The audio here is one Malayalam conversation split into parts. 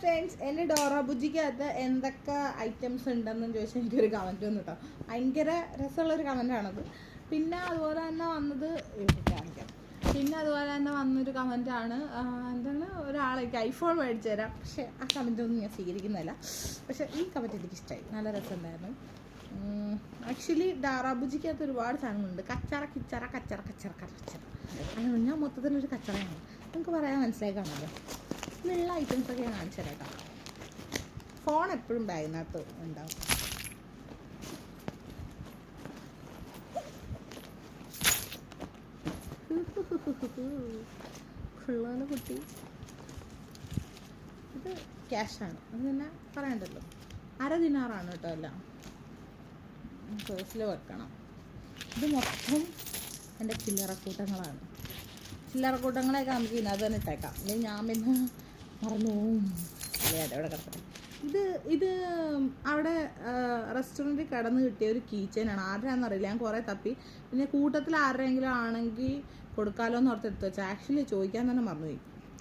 ഫ്രണ്ട്സ് എന്റെ ഡോറ ബുജിക്കകത്ത് എന്തൊക്കെ ഐറ്റംസ് ഉണ്ടെന്ന് ചോദിച്ചാൽ എനിക്കൊരു കമന്റ് വന്നു കേട്ടോ ഭയങ്കര രസമുള്ളൊരു കമന്റാണത് പിന്നെ അതുപോലെ തന്നെ വന്നത് കാണിക്കാം. പിന്നെ അതുപോലെ തന്നെ വന്നൊരു കമന്റാണ് എന്താണ് ഒരാളേക്ക് ഐഫോൺ മേടിച്ചു തരാം. പക്ഷേ ആ കമന്റ് ഒന്നും ഞാൻ സ്വീകരിക്കുന്നില്ല പക്ഷേ ഈ കമന്റ് എനിക്ക് ഇഷ്ടമായി നല്ല രസമുണ്ടായിരുന്നു. ആക്ച്വലി ഡാറാബുജിക്കകത്ത് ഒരുപാട് സാധനങ്ങളുണ്ട്. കച്ചറ കിച്ചറ കച്ചറ കച്ചറ കച്ചറ. അങ്ങനെ ഞാൻ മൊത്തത്തിലൊരു കച്ചറയാണ്. നമുക്ക് പറയാൻ മനസ്സിലാക്കാണല്ലോ ഇതിലുള്ള ഐറ്റംസ് ഒക്കെ ഞാൻ കാണിച്ചു തരാം കേട്ടോ. ഫോൺ എപ്പോഴും ബാഗിനകത്ത് ഉണ്ടാവും. ഫുള്ളാണ് കുട്ടി. ഇത് ക്യാഷാണ് അത് തന്നെ പറയണ്ടല്ലോ. അര ദിനാറാണ് കേട്ടോ അല്ല പേഴ്സിൽ വെക്കണം. ഇത് മൊത്തം എന്റെ ചില്ലറക്കൂട്ടങ്ങളാണ്. ചില്ലറക്കൂട്ടങ്ങളെയൊക്കെ നമുക്ക് ഇതിനകത്ത് തന്നെ ഇട്ടേക്കാം. അല്ലെങ്കിൽ ഞാൻ പിന്നെ ഇത് ഇത് അവിടെ റെസ്റ്റോറന്റിൽ കിടന്ന് കിട്ടിയ ഒരു കീ ചെയിനാണ് ആരുടെയാണെന്ന് അറിയില്ല ഞാൻ കുറേ തപ്പി. പിന്നെ കൂട്ടത്തിൽ ആരുടെയെങ്കിലും ആണെങ്കിൽ കൊടുക്കാലോ എന്ന് ഓർത്ത് എടുത്തു വെച്ചാൽ ആക്ച്വലി ചോദിക്കാൻ തന്നെ മറന്നുപോയി.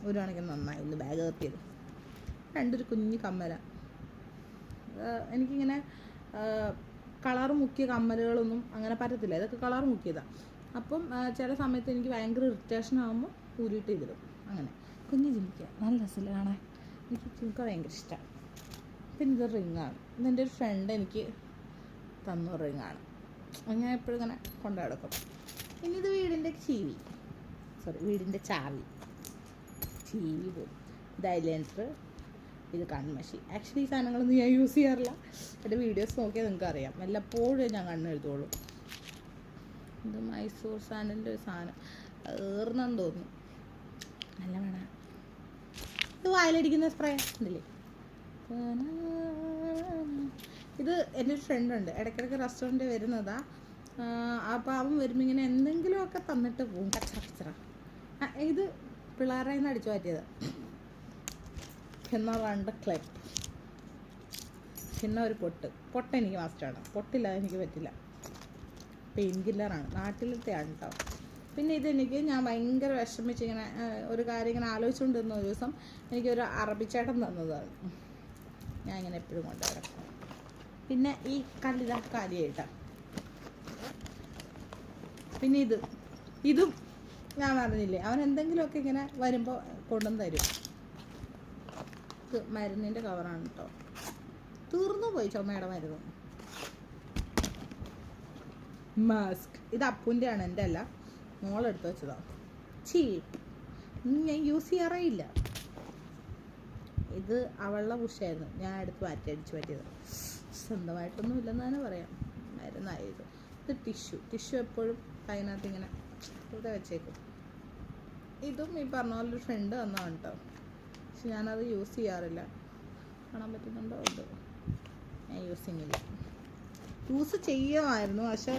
ഒരു കണക്കിന് നന്നായി. ഒന്ന് ബാഗ് കത്തിയത് രണ്ടൊരു കുഞ്ഞു കമ്മല. എനിക്കിങ്ങനെ കളർ മുക്കിയ കമ്മലുകളൊന്നും അങ്ങനെ പറ്റത്തില്ല. ഇതൊക്കെ കളർ മുക്കിയതാണ് അപ്പം ചില സമയത്ത് എനിക്ക് ഭയങ്കര ഇറിറ്റേഷൻ ആകുമ്പോൾ ഊരിയിട്ട് ഇതിടും അങ്ങനെ. കുഞ്ഞു ജിമിക്ക നല്ല രസമില്ല കാണാൻ എനിക്ക് ജിമിക്ക ഭയങ്കര ഇഷ്ടമാണ് പിന്നെ ഇത് റിങ്ങാണ്. ഇതെന്റെ ഒരു ഫ്രണ്ട് എനിക്ക് തന്ന റിങ്ങാണ്. ഞാൻ എപ്പോഴും ഇങ്ങനെ കൊണ്ടു ഇനി ഇത് വീടിന്റെ ചീവി. സോറി വീടിന്റെ ചാവി. ചീവി പോയി. ഇത് ഐലൻഡർ ഇത് കൺമഷി ആക്ച്വലി ഈ സാധനങ്ങളൊന്നും ഞാൻ യൂസ് ചെയ്യാറില്ല. എന്റെ വീഡിയോസ് നോക്കിയാൽ നിങ്ങൾക്ക് അറിയാം. വല്ലപ്പോഴും ഞാൻ കണ്ണെഴുതുള്ളൂ ഇത് മൈസൂർ സാൻഡിന്റെ ഒരു സാധനം. ഏർന്നെന്ന് തോന്നുന്നു. നല്ല വേണം വായിലടിക്കുന്ന സ്പ്രേ ഉണ്ടല്ലേ? ഇത് എന്റെ ഒരു ഫ്രണ്ട് ഉണ്ട്. ഇടയ്ക്കിടയ്ക്ക് റെസ്റ്റോറന്റ് വരുന്നതാ. ആ അവൻ വരുമ്പോൾ ഇങ്ങനെ എന്തെങ്കിലുമൊക്കെ തന്നിട്ട് പോകും കച്ചറ കച്ചറ. ഇത് പിള്ളേരെ നിന്ന് അടിച്ചു മാറ്റിയത്. പിന്നെ രണ്ട് ക്ലെപ്പ് പിന്നെ ഒരു പൊട്ട്. പൊട്ട് എനിക്ക് മസ്റ്റാണ് പൊട്ടില്ലാതെ എനിക്ക് പറ്റില്ല. പെയിൻ കില്ലറാണ് നാട്ടിലത്തെയാണ് കേട്ടോ പിന്നെ ഇതെനിക്ക് ഞാൻ ഭയങ്കര വിഷമിച്ച് ഇങ്ങനെ ഒരു കാര്യം ഇങ്ങനെ ആലോചിച്ചുകൊണ്ടിരുന്ന ഒരു ദിവസം എനിക്കൊരു അറബിച്ചേട്ടൻ തന്നതാണ് ഞാൻ ഇങ്ങനെ എപ്പോഴും കൊണ്ടുവരാം. പിന്നെ ഈ കല്ലിതാ കാര്യമായിട്ടാണ് പിന്നെ ഇത് ഇതും ഞാൻ പറഞ്ഞില്ലേ അവൻ എന്തെങ്കിലുമൊക്കെ ഇങ്ങനെ വരുമ്പോൾ കൊണ്ടുവന്ന് തരും. ഇത് മരുന്നിന്റെ കവറാണ് കേട്ടോ തീർന്നു പോയി ചുമയുടെ മരുന്ന്. മാസ്ക് ഇത് അപ്പുന്റെ ആണ് എന്റെ അല്ല മോളെടുത്ത് വെച്ചതാ. ചീപ്പ് ഞാൻ യൂസ് ചെയ്യാറേയില്ല. ഇത് അവളുടെ പുഷായിരുന്നു ഞാൻ എടുത്ത് മാറ്റി അടിച്ച് പറ്റിയത് സ്വന്തമായിട്ടൊന്നും ഇല്ലെന്ന് തന്നെ പറയാം. മരുന്നായത്. ഇത് ടിഷ്യു. ടിഷ്യു എപ്പോഴും അതിനകത്ത് ഇങ്ങനെ ഇവിടെ വെച്ചേക്കും. ഇതും ഈ പറഞ്ഞ പോലെ ഒരു ഫ്രണ്ട് തന്നതാണ് കേട്ടോ പക്ഷെ ഞാനത് യൂസ് ചെയ്യാറില്ല. കാണാൻ പറ്റുന്നുണ്ടോ? ഉണ്ട്. ഞാൻ യൂസ് ചെയ്യുന്നില്ല. യൂസ് ചെയ്യുമായിരുന്നു. പക്ഷെ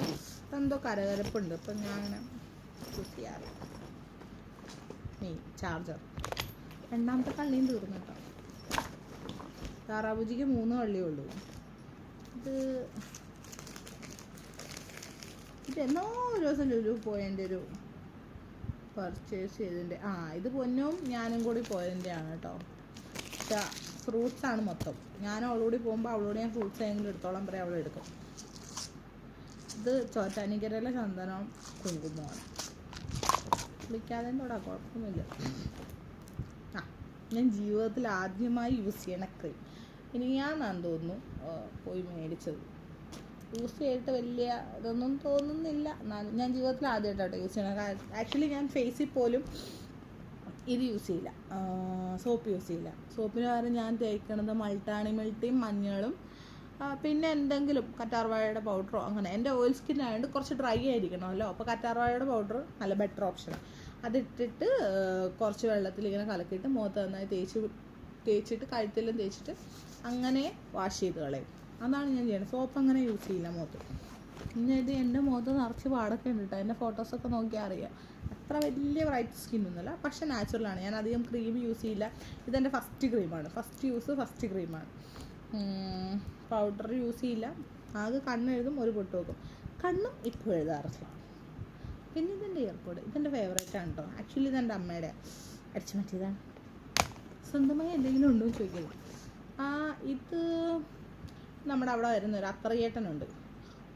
എന്തോ കരകരപ്പുണ്ട്. അപ്പം ഞാൻ അങ്ങനെ യൂസ് ചെയ്യാറില്ല നീ ചാർജർ രണ്ടാമത്തെ കള്ളിയും തീർന്നു കേട്ടോ. താറാപൂജിക്ക് മൂന്ന് കള്ളിയേ ഉള്ളൂ. ഇത് ഇത് എന്നോ ഒരു ദിവസം ലുലു പോയതിന്റെ ഒരു പർച്ചേസ് ചെയ്തതിന്റെ ആ ഇത് പൊന്നും ഞാനും കൂടി പോയതിന്റെയാണ് കേട്ടോ. പക്ഷേ ഫ്രൂട്ട്സ് ആണ് മൊത്തം. ഞാൻ അവളോട് പോകുമ്പോൾ അവളോട് ഞാൻ ഫ്രൂട്ട്സ് ഏതെങ്കിലും എടുത്തോളം പറയാം അവളെടുക്കും ഇത് ചോറ്റാനിക്കരയിലെ ചന്ദനം കുങ്കുമമാണ്. വിളിക്കാതെ തൊടാ കുഴപ്പമൊന്നുമില്ല. ആ ഞാൻ ജീവിതത്തിൽ ആദ്യമായി യൂസ് ചെയ്യണ ക്രീം ഇനി ഞാനാന്ന് തോന്നുന്നു പോയി മേടിച്ചത്. യൂസ് ചെയ്തിട്ട് വലിയ ഇതൊന്നും തോന്നുന്നില്ല. എന്നാലും ഞാൻ ജീവിതത്തിൽ ആദ്യമായിട്ടാട്ടോ യൂസ് ചെയ്യണം ആക്ച്വലി ഞാൻ ഫേസിൽ പോലും ഇത് യൂസ് ചെയ്യില്ല. സോപ്പ് യൂസ് ചെയ്യില്ല. സോപ്പിന് പകരം ഞാൻ തേക്കണത് മൾട്ടാണി മിൾട്ടിയും മഞ്ഞളും പിന്നെ എന്തെങ്കിലും കറ്റാർവാഴയുടെ പൗഡറോ അങ്ങനെ. എന്റെ ഓയിൽ സ്കിൻ ആയതുകൊണ്ട് കുറച്ച് ഡ്രൈ ആയിരിക്കണമല്ലോ. അപ്പോൾ കറ്റാർവാഴയുടെ പൗഡർ നല്ല ബെറ്റർ ഓപ്ഷനാണ് അതിട്ടിട്ട് കുറച്ച് വെള്ളത്തിൽ ഇങ്ങനെ കലക്കിയിട്ട് മുഖത്ത് നന്നായി തേച്ച് തേച്ചിട്ട് കഴുത്തിലും തേച്ചിട്ട് അങ്ങനെ വാഷ് ചെയ്ത് കളയും. അതാണ് ഞാൻ ചെയ്യുന്നത് സോപ്പ് അങ്ങനെ യൂസ് ചെയ്യില്ല മുഖത്ത്. പിന്നെ ഇത് എന്റെ മുഖത്ത് നിറച്ച് പാടൊക്കെ ഉണ്ട് കേട്ടോ എന്റെ ഫോട്ടോസൊക്കെ നോക്കിയാൽ അറിയാം. അത്ര വലിയ ബ്രൈറ്റ് ഒന്നുമല്ല. പക്ഷെ നാച്ചുറലാണ് ഞാൻ അധികം ക്രീം യൂസ് ചെയ്യില്ല. ഇതെന്റെ ഫസ്റ്റ് ക്രീമാണ് ഫസ്റ്റ് യൂസ് ഫസ്റ്റ് ക്രീമാണ് പൗഡർ യൂസ് ചെയ്യില്ല. ആകെ കണ്ണെഴുതും ഒരു പൊട്ട് വെക്കും. കണ്ണും ഇപ്പോൾ എഴുതാറില്ല. പിന്നെ ഇതെന്റെ ഇയർപോഡ് ഇതെന്റെ ഫേവറേറ്റ് ആണ് കേട്ടോ ആക്ച്വലി ഇതെന്റെ അമ്മയുടെ. അടിച്ചു മാറ്റിയതാണ്. സ്വന്തമായി എന്തെങ്കിലും ഉണ്ടോ എന്ന് ചോദിക്കുന്നു ആ ഇത് നമ്മുടെ അവിടെ വരുന്ന ഒരു അത്രയേട്ടനുണ്ട്.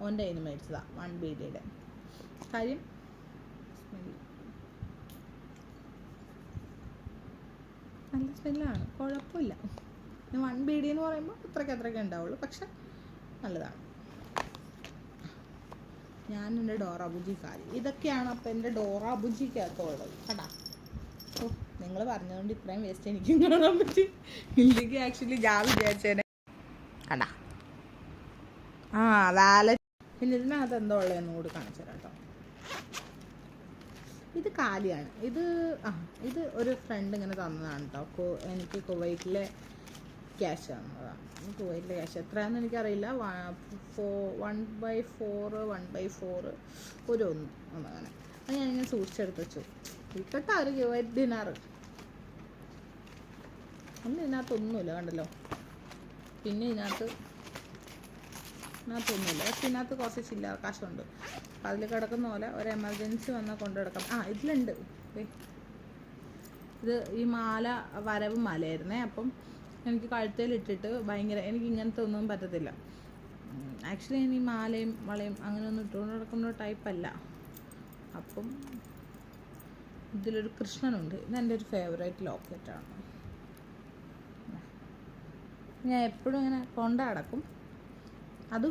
ഓന്റെ കയ്യിൽ നിന്ന് മേടിച്ചതാണ് വൺ ബി ഡിയുടെ കാര്യം നല്ല സ്മെല്ലാണ് കുഴപ്പമില്ല. വൺ ബി ഡി എന്ന് പറയുമ്പോൾ അത്രയ്ക്ക് അത്രയ്ക്ക് ഉണ്ടാവുള്ളൂ. പക്ഷെ നല്ലതാണ്. ഞാൻ എന്റെ ഡോറാബുജി കാര്യം ഇതൊക്കെയാണ് അപ്പം എന്റെ ഡോറാബുജിക്കകത്തുള്ളത് കേട്ടാ ഓ നിങ്ങൾ പറഞ്ഞതുകൊണ്ട് ഇത്രയും വേസ്റ്റ് എനിക്കും കാണാൻ പറ്റി. ഇല്ലെങ്കിൽ ആക്ച്വലി ഞാൻ വിചാരിച്ചേനെ. കണ്ടാ? ആ വാലറ്റ് പിന്നെ ഇതിനകത്ത് എന്തോ ഉള്ളതെന്ന് കൂടി കാണിച്ചു തരാം കേട്ടോ. ഇത് കാലിയാണ്. ഇത് ആ ഇത് ഒരു ഫ്രണ്ട് ഇങ്ങനെ തന്നതാണ് കേട്ടോ. എനിക്ക് കുവൈറ്റിലെ ക്യാഷ് തന്നതാണ് കുവൈറ്റിലെ ക്യാഷ് എത്രയാണെന്ന് എനിക്കറിയില്ല. Four one by four one by four ഒരു ഒന്ന് ഒന്നങ്ങനെ അത് ഞാനിങ്ങനെ സൂക്ഷിച്ചെടുത്ത് വെച്ചു. ഇപ്പോഴത്തെ ഒരു കുവൈറ്റ് ദിനാറ് ഒന്നും ഇതിനകത്തൊന്നുമില്ല കണ്ടല്ലോ. പിന്നെ ഇതിനകത്ത് ഇതിനകത്തൊന്നുമില്ല പക്ഷെ ഇതിനകത്ത് കുറച്ച് ചില്ലറ കാശുണ്ട്. അപ്പം അതിൽ കിടക്കുന്ന പോലെ ഒരു എമർജൻസി വന്നാൽ കൊണ്ടു കിടക്കാം ആ ഇതിലുണ്ട്. ഇത് ഈ മാല വരവ് മാലയായിരുന്നേ. അപ്പം എനിക്ക് കഴുത്തേലിട്ടിട്ട് ഭയങ്കര എനിക്ക് ഇങ്ങനത്തെ ഒന്നും പറ്റത്തില്ല. ആക്ച്വലി ഈ മാലയും വളയും അങ്ങനെ ഒന്നും ഇട്ടുകൊണ്ട് നടക്കുന്ന അല്ല. അപ്പം ഇതിലൊരു കൃഷ്ണനുണ്ട്. എന്റെ ഒരു ഫേവറേറ്റ് ലോക്കറ്റാണ് ഞാൻ എപ്പോഴും ഇങ്ങനെ കൊണ്ട അടക്കും അത്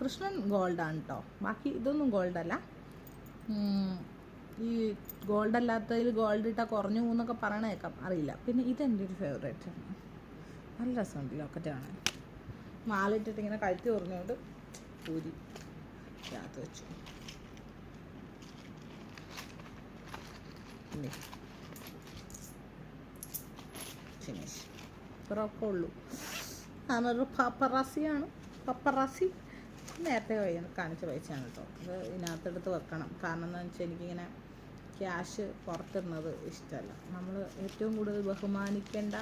കൃഷ്ണൻ ഗോൾഡാണ് കേട്ടോ ബാക്കി ഇതൊന്നും ഗോൾഡല്ല ഈ ഗോൾഡ് അല്ലാത്തതിൽ ഗോൾഡ് ഇട്ടാൽ കുറഞ്ഞു പോകുന്നൊക്കെ പറയണേക്കാം അറിയില്ല. പിന്നെ ഇതെന്റെ ഒരു ഫേവറേറ്റ് ആണ്. നല്ല രസമുണ്ട് ലോക്കറ്റാണ് മാലിട്ടിട്ട് ഇങ്ങനെ കഴുത്തി കുറഞ്ഞുകൊണ്ട് ഊരി രാത്രി വെച്ചു. ഫിനിഷ് ഇത്രയൊക്കെ ഉള്ളൂ. ഞാനൊരു പപ്പറാസിയാണ്. പപ്പറാസി നേരത്തെ കാണിച്ച പൈസയാണ് കേട്ടോ അത് ഇതിനകത്തെടുത്ത് വെക്കണം. കാരണം എന്താണെന്ന് വെച്ചാൽ എനിക്കിങ്ങനെ ക്യാഷ് പുറത്തിടുന്നത് ഇഷ്ടമല്ല നമ്മൾ ഏറ്റവും കൂടുതൽ ബഹുമാനിക്കേണ്ട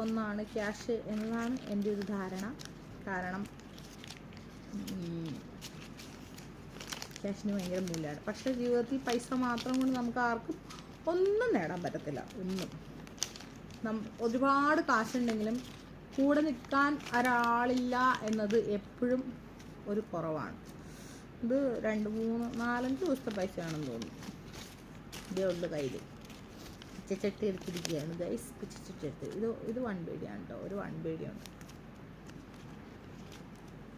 ഒന്നാണ് ക്യാഷ് എന്നതാണ് എന്റെ ഒരു ധാരണ. കാരണം ക്യാഷിന് ഭയങ്കര മൂല്യമാണ്. പക്ഷേ ജീവിതത്തിൽ പൈസ മാത്രം കൊണ്ട് നമുക്ക് ആർക്കും ഒന്നും നേടാൻ പറ്റത്തില്ല. ഒന്നും. നം ഒരുപാട് കാശുണ്ടെങ്കിലും കൂടെ നിൽക്കാൻ ഒരാളില്ല എന്നത് എപ്പോഴും ഒരു കുറവാണ്. ഇത് രണ്ട് മൂന്ന് നാലഞ്ച് ദിവസത്തെ പൈസയാണെന്ന് തോന്നുന്നു. ഇതേ ഉള്ളു കയ്യിൽ പിച്ചച്ചട്ടി എടുത്തിരിക്കുകയാണ് ഗൈസ് പിച്ചച്ചട്ടി. എടുത്ത് ഇത് ഇത് വൺ പേടിയാണ് കേട്ടോ ഒരു വൺ പേടിയുണ്ട്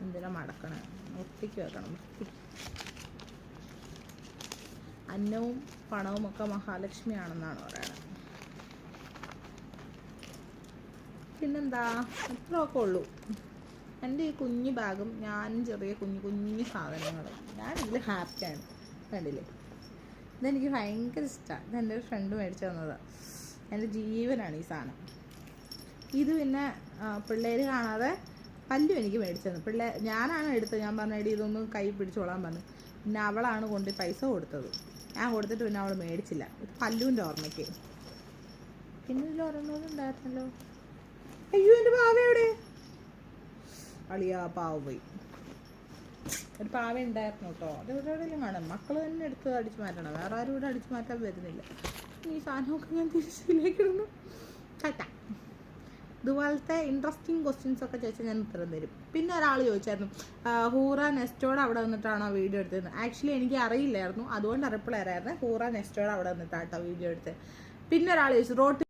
എന്തിനാ മടക്കണേ? വൃത്തിക്ക് വെക്കണം വൃത്തി അന്നവും പണവും ഒക്കെ മഹാലക്ഷ്മിയാണെന്നാണ് പറയണത് പിന്നെന്താ? ഇത്രയൊക്കെ ഉള്ളൂ. എന്റെ ഈ കുഞ്ഞു ബാഗും ഞാനും ചെറിയ കുഞ്ഞു കുഞ്ഞു സാധനങ്ങളും. ഞാനിതിൽ ഹാപ്പിയാണ് കണ്ടില്ലേ? ഇതെനിക്ക് ഭയങ്കര ഇഷ്ടമാണ് ഇതെന്റെ ഒരു ഫ്രണ്ട് മേടിച്ചു തന്നത്. എന്റെ ജീവനാണ് ഈ സാധനം. ഇത് പിന്നെ പിള്ളേർ കാണാതെ പല്ലു എനിക്ക് മേടിച്ചു തന്നു. പിള്ളേർ ഞാനാണ് എടുത്തത്. ഞാൻ പറഞ്ഞു എടി ഇതൊന്ന് കൈ പിടിച്ചോളാൻ പറഞ്ഞു. പിന്നെ അവളാണ് കൊണ്ട് പൈസ കൊടുത്തത്. ഞാൻ കൊടുത്തിട്ട് പിന്നെ അവൾ മേടിച്ചില്ല. പല്ലുവിന്റെ ഓർമ്മയ്ക്ക്. പിന്നെ ഇതിൽ ഒരെണ്ണം ഉണ്ടായിരുന്നല്ലോ. അയ്യോ എന്റെ പാവ എവിടെ? അളിയാ പാവ പോയി. ഒരു പാവ ഉണ്ടായിരുന്നു കേട്ടോ. അത് എവിടെയെങ്കിലും കാണാം. മക്കൾ തന്നെ എടുത്ത് അടിച്ചു മാറ്റണം. വേറെ ആരും ഇവിടെ അടിച്ചു മാറ്റാൻ വരുന്നില്ല. ഈ സാധനമൊക്കെ ഞാൻ തിരിച്ചിലേക്ക് ഇടുന്നു. കേട്ടാ ഇതുപോലത്തെ ഇൻട്രസ്റ്റിംഗ് ക്വസ്റ്റ്യൻസ് ഒക്കെ ചോദിച്ചാൽ ഞാൻ ഉത്തരം തരും. പിന്നെ ഒരാൾ ചോദിച്ചായിരുന്നു ഹൂറ നെസ്റ്റോട് അവിടെ വന്നിട്ടാണോ വീഡിയോ എടുത്തത് ആക്ച്വലി എനിക്ക് അറിയില്ലായിരുന്നു. അതുകൊണ്ട് റിപ്ലൈ ആയിരുന്നു ഹൂറ നെസ്റ്റോട് അവിടെ വന്നിട്ടാട്ടോ വീഡിയോ എടുത്തത്. പിന്നെ ഒരാൾ ചോദിച്ചു റോട്ടി